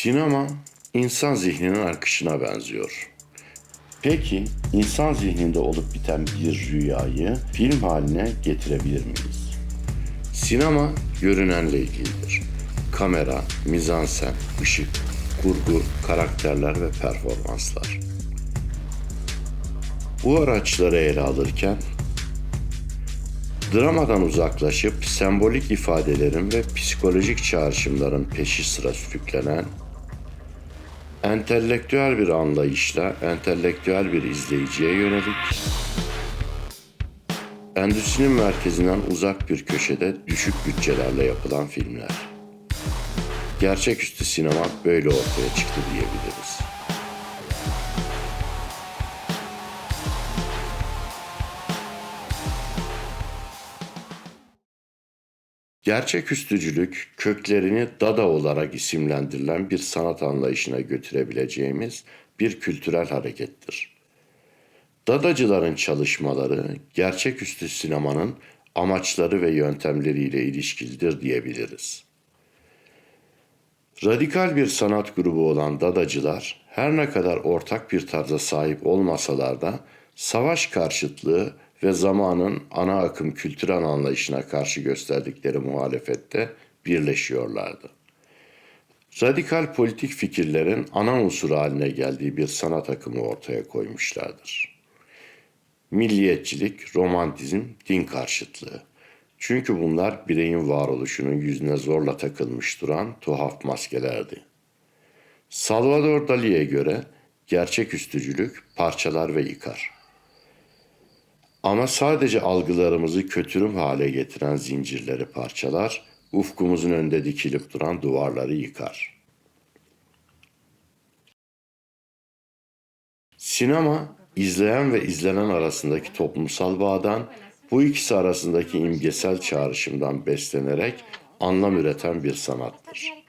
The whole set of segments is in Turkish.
Sinema insan zihninin akışına benziyor. Peki insan zihninde olup biten bir rüyayı film haline getirebilir miyiz? Sinema görünenle ilgilidir. Kamera, mizansen, ışık, kurgu, karakterler ve performanslar. Bu araçları ele alırken dramadan uzaklaşıp sembolik ifadelerin ve psikolojik çağrışımların peşi sıra sürüklenen entelektüel bir anlayışla entelektüel bir izleyiciye yönelik endüstrinin merkezinden uzak bir köşede düşük bütçelerle yapılan filmler. Gerçeküstü sinema böyle ortaya çıktı diyebiliriz. Gerçeküstücülük köklerini Dada olarak isimlendirilen bir sanat anlayışına götürebileceğimiz bir kültürel harekettir. Dadacıların çalışmaları gerçeküstü sinemanın amaçları ve yöntemleriyle ilişkilidir diyebiliriz. Radikal bir sanat grubu olan Dadacılar her ne kadar ortak bir tarza sahip olmasalar da savaş karşıtlığı ve zamanın ana akım kültürel anlayışına karşı gösterdikleri muhalefette birleşiyorlardı. Radikal politik fikirlerin ana unsuru haline geldiği bir sanat akımı ortaya koymuşlardır. Milliyetçilik, romantizm, din karşıtlığı. Çünkü bunlar bireyin varoluşunun yüzüne zorla takılmış duran tuhaf maskelerdi. Salvador Dali'ye göre gerçeküstücülük parçalar ve yıkar. Ama sadece algılarımızı kötürüm hale getiren zincirleri parçalar, ufkumuzun önünde dikilip duran duvarları yıkar. Sinema, izleyen ve izlenen arasındaki toplumsal bağdan, bu ikisi arasındaki imgesel çağrışımdan beslenerek anlam üreten bir sanattır.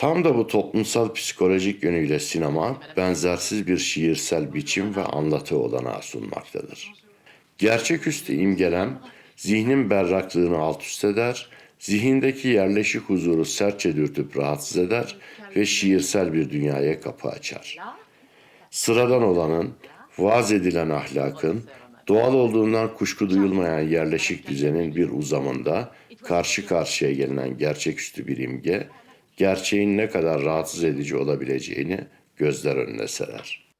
Tam da bu toplumsal psikolojik yönüyle sinema benzersiz bir şiirsel biçim ve anlatı olanağı sunmaktadır. Gerçeküstü imgelem zihnin berraklığını alt üst eder, zihindeki yerleşik huzuru sertçe dürtüp rahatsız eder ve şiirsel bir dünyaya kapı açar. Sıradan olanın, vaaz edilen ahlakın, doğal olduğundan kuşku duyulmayan yerleşik düzenin bir uzamında karşı karşıya gelinen gerçeküstü bir imge, gerçeğin ne kadar rahatsız edici olabileceğini gözler önüne serer.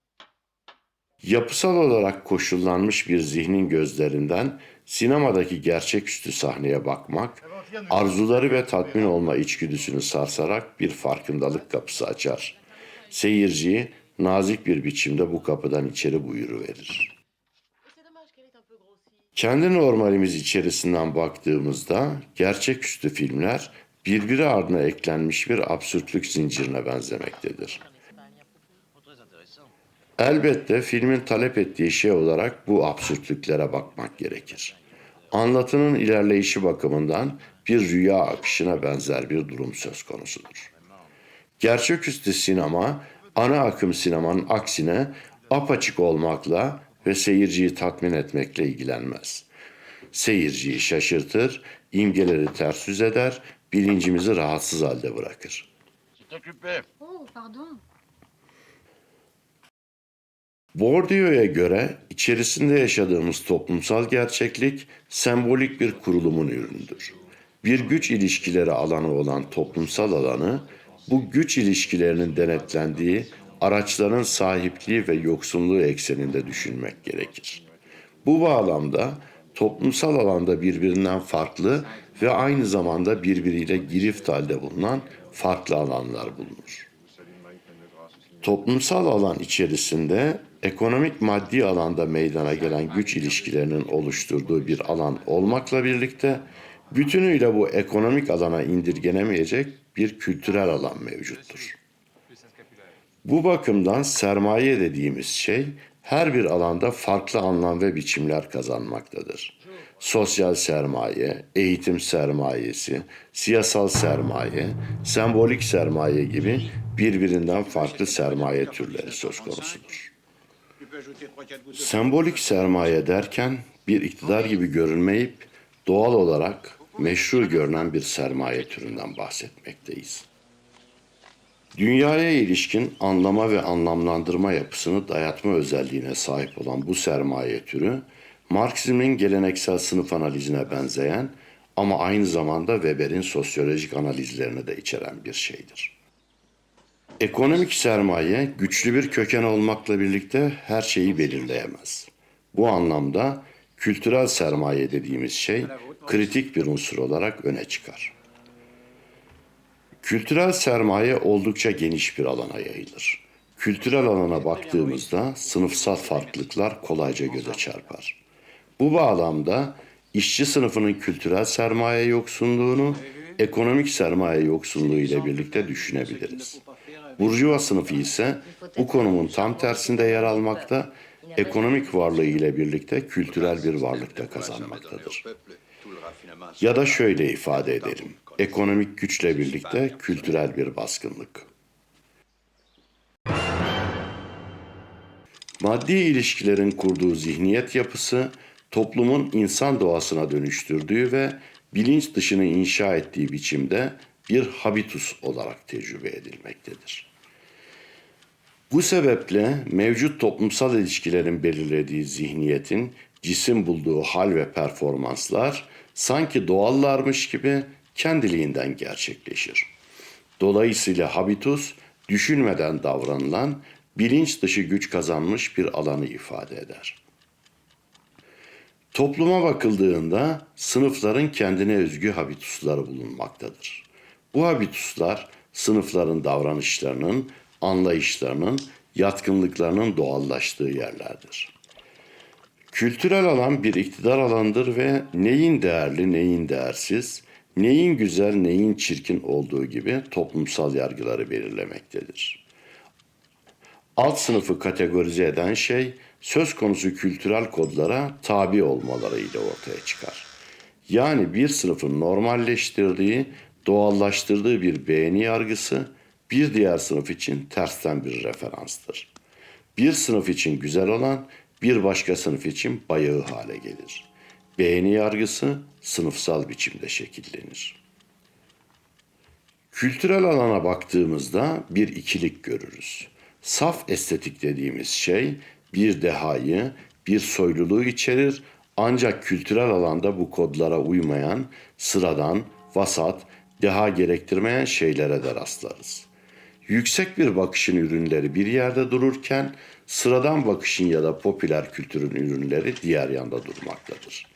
Yapısal olarak koşullanmış bir zihnin gözlerinden sinemadaki gerçeküstü sahneye bakmak, arzuları ve tatmin olma içgüdüsünü sarsarak bir farkındalık kapısı açar. Seyirciyi nazik bir biçimde bu kapıdan içeri buyuruverir. Kendi normalimiz içerisinden baktığımızda gerçeküstü filmler birbiri ardına eklenmiş bir absürtlük zincirine benzemektedir. Elbette filmin talep ettiği şey olarak bu absürtlüklere bakmak gerekir. Anlatının ilerleyişi bakımından bir rüya akışına benzer bir durum söz konusudur. Gerçeküstü sinema, ana akım sinemanın aksine apaçık olmakla ve seyirciyi tatmin etmekle ilgilenmez. Seyirciyi şaşırtır, imgeleri ters yüz eder, bilincimizi rahatsız halde bırakır. Oh, pardon. Bourdieu'ya göre içerisinde yaşadığımız toplumsal gerçeklik sembolik bir kurulumun ürünüdür. Bir güç ilişkileri alanı olan toplumsal alanı bu güç ilişkilerinin denetlendiği araçların sahipliği ve yoksunluğu ekseninde düşünmek gerekir. Bu bağlamda toplumsal alanda birbirinden farklı ve aynı zamanda birbiriyle girift halde bulunan farklı alanlar bulunur. Toplumsal alan içerisinde ekonomik maddi alanda meydana gelen güç ilişkilerinin oluşturduğu bir alan olmakla birlikte bütünüyle bu ekonomik alana indirgenemeyecek bir kültürel alan mevcuttur. Bu bakımdan sermaye dediğimiz şey her bir alanda farklı anlam ve biçimler kazanmaktadır. Sosyal sermaye, eğitim sermayesi, siyasal sermaye, sembolik sermaye gibi birbirinden farklı sermaye türleri söz konusudur. Sembolik sermaye derken bir iktidar gibi görünmeyip doğal olarak meşru görünen bir sermaye türünden bahsetmekteyiz. Dünyaya ilişkin anlama ve anlamlandırma yapısını dayatma özelliğine sahip olan bu sermaye türü, Marksizmin geleneksel sınıf analizine benzeyen ama aynı zamanda Weber'in sosyolojik analizlerini de içeren bir şeydir. Ekonomik sermaye güçlü bir köken olmakla birlikte her şeyi belirleyemez. Bu anlamda kültürel sermaye dediğimiz şey kritik bir unsur olarak öne çıkar. Kültürel sermaye oldukça geniş bir alana yayılır. Kültürel alana baktığımızda sınıfsal farklılıklar kolayca göze çarpar. Bu bağlamda işçi sınıfının kültürel sermaye yoksunluğunu ekonomik sermaye yoksunluğu ile birlikte düşünebiliriz. Burjuva sınıfı ise bu konumun tam tersinde yer almakta, ekonomik varlığı ile birlikte kültürel bir varlıkta kazanmaktadır. Ya da şöyle ifade edelim. Ekonomik güçle birlikte kültürel bir baskınlık. Maddi ilişkilerin kurduğu zihniyet yapısı, toplumun insan doğasına dönüştürdüğü ve bilinç dışını inşa ettiği biçimde bir habitus olarak tecrübe edilmektedir. Bu sebeple mevcut toplumsal ilişkilerin belirlediği zihniyetin cisim bulduğu hal ve performanslar sanki doğallarmış gibi kendiliğinden gerçekleşir. Dolayısıyla habitus düşünmeden davranılan bilinç dışı güç kazanmış bir alanı ifade eder. Topluma bakıldığında sınıfların kendine özgü habitusları bulunmaktadır. Bu habituslar sınıfların davranışlarının, anlayışlarının, yatkınlıklarının doğallaştığı yerlerdir. Kültürel alan bir iktidar alandır ve neyin değerli, neyin değersiz, neyin güzel, neyin çirkin olduğu gibi toplumsal yargıları belirlemektedir. Alt sınıfı kategorize eden şey söz konusu kültürel kodlara tabi olmalarıyla ortaya çıkar. Yani bir sınıfın normalleştirdiği, doğallaştırdığı bir beğeni yargısı bir diğer sınıf için tersten bir referanstır. Bir sınıf için güzel olan bir başka sınıf için bayağı hale gelir. Beğeni yargısı sınıfsal biçimde şekillenir. Kültürel alana baktığımızda bir ikilik görürüz. Saf estetik dediğimiz şey bir dehayı, bir soyluluğu içerir ancak kültürel alanda bu kodlara uymayan, sıradan, vasat, deha gerektirmeyen şeylere de rastlarız. Yüksek bir bakışın ürünleri bir yerde dururken sıradan bakışın ya da popüler kültürün ürünleri diğer yanda durmaktadır.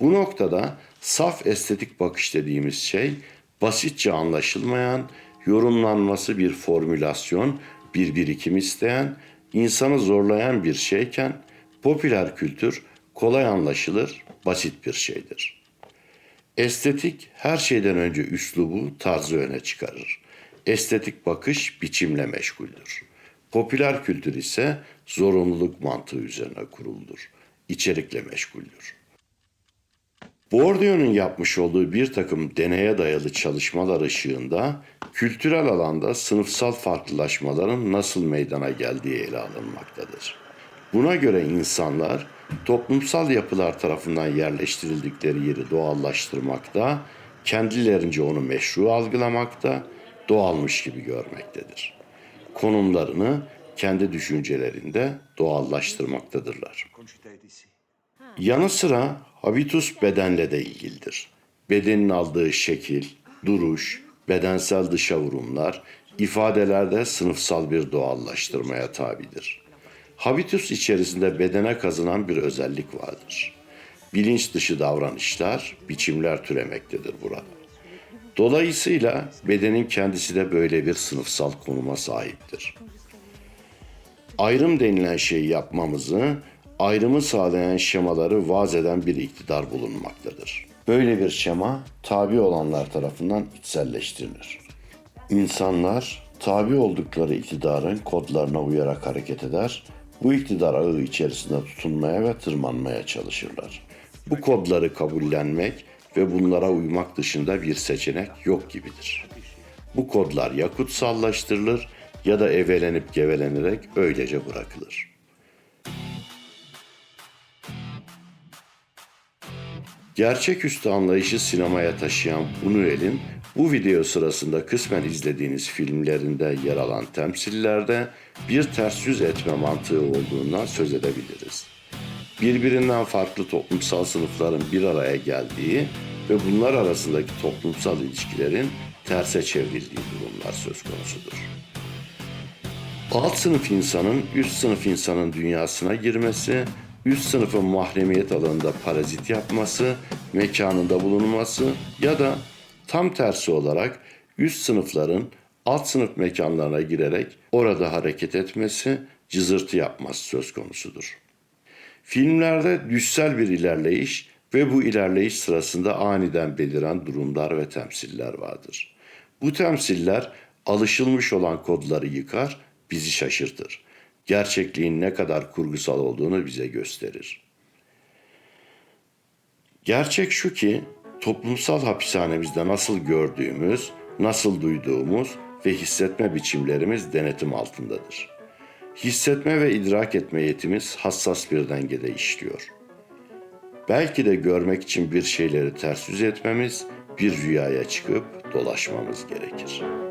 Bu noktada saf estetik bakış dediğimiz şey basitçe anlaşılmayan, yorumlanması bir formülasyon, bir birikim isteyen, insanı zorlayan bir şeyken popüler kültür kolay anlaşılır, basit bir şeydir. Estetik her şeyden önce üslubu, tarzı öne çıkarır. Estetik bakış biçimle meşguldür. Popüler kültür ise zorunluluk mantığı üzerine kuruludur. İçerikle meşguldür. Bourdieu'nun yapmış olduğu bir takım deneye dayalı çalışmalar ışığında kültürel alanda sınıfsal farklılaşmaların nasıl meydana geldiği ele alınmaktadır. Buna göre insanlar toplumsal yapılar tarafından yerleştirildikleri yeri doğallaştırmakta, kendilerince onu meşru algılamakta, doğalmış gibi görmektedir. Konumlarını kendi düşüncelerinde doğallaştırmaktadırlar. Yanı sıra habitus bedenle de ilgilidir. Bedenin aldığı şekil, duruş, bedensel dışa vurumlar, ifadelerde sınıfsal bir doğallaştırmaya tabidir. Habitus içerisinde bedene kazınan bir özellik vardır. Bilinç dışı davranışlar, biçimler türemektedir burada. Dolayısıyla bedenin kendisi de böyle bir sınıfsal konuma sahiptir. Ayrım denilen şeyi yapmamızı, ayrımı sağlayan şemaları vaz eden bir iktidar bulunmaktadır. Böyle bir şema tabi olanlar tarafından içselleştirilir. İnsanlar tabi oldukları iktidarın kodlarına uyarak hareket eder, bu iktidar ağı içerisinde tutunmaya ve tırmanmaya çalışırlar. Bu kodları kabullenmek ve bunlara uymak dışında bir seçenek yok gibidir. Bu kodlar ya kutsallaştırılır ya da evelenip gevelenerek öylece bırakılır. Gerçeküstü anlayışı sinemaya taşıyan Buñuel'in Bu video sırasında kısmen izlediğiniz filmlerinde yer alan temsillerde bir ters yüz etme mantığı olduğundan söz edebiliriz. Birbirinden farklı toplumsal sınıfların bir araya geldiği ve bunlar arasındaki toplumsal ilişkilerin terse çevrildiği durumlar söz konusudur. Alt sınıf insanın üst sınıf insanın dünyasına girmesi, üst sınıfın mahremiyet alanında parazit yapması, mekanında bulunması ya da tam tersi olarak üst sınıfların alt sınıf mekanlarına girerek orada hareket etmesi, cızırtı yapması söz konusudur. Filmlerde düşsel bir ilerleyiş ve bu ilerleyiş sırasında aniden beliren durumlar ve temsiller vardır. Bu temsiller alışılmış olan kodları yıkar, bizi şaşırtır. Gerçekliğin ne kadar kurgusal olduğunu bize gösterir. Gerçek şu ki toplumsal hapishanemizde nasıl gördüğümüz, nasıl duyduğumuz ve hissetme biçimlerimiz denetim altındadır. Hissetme ve idrak etme yetimiz hassas bir dengede işliyor. Belki de görmek için bir şeyleri ters yüz etmemiz, bir rüyaya çıkıp dolaşmamız gerekir.''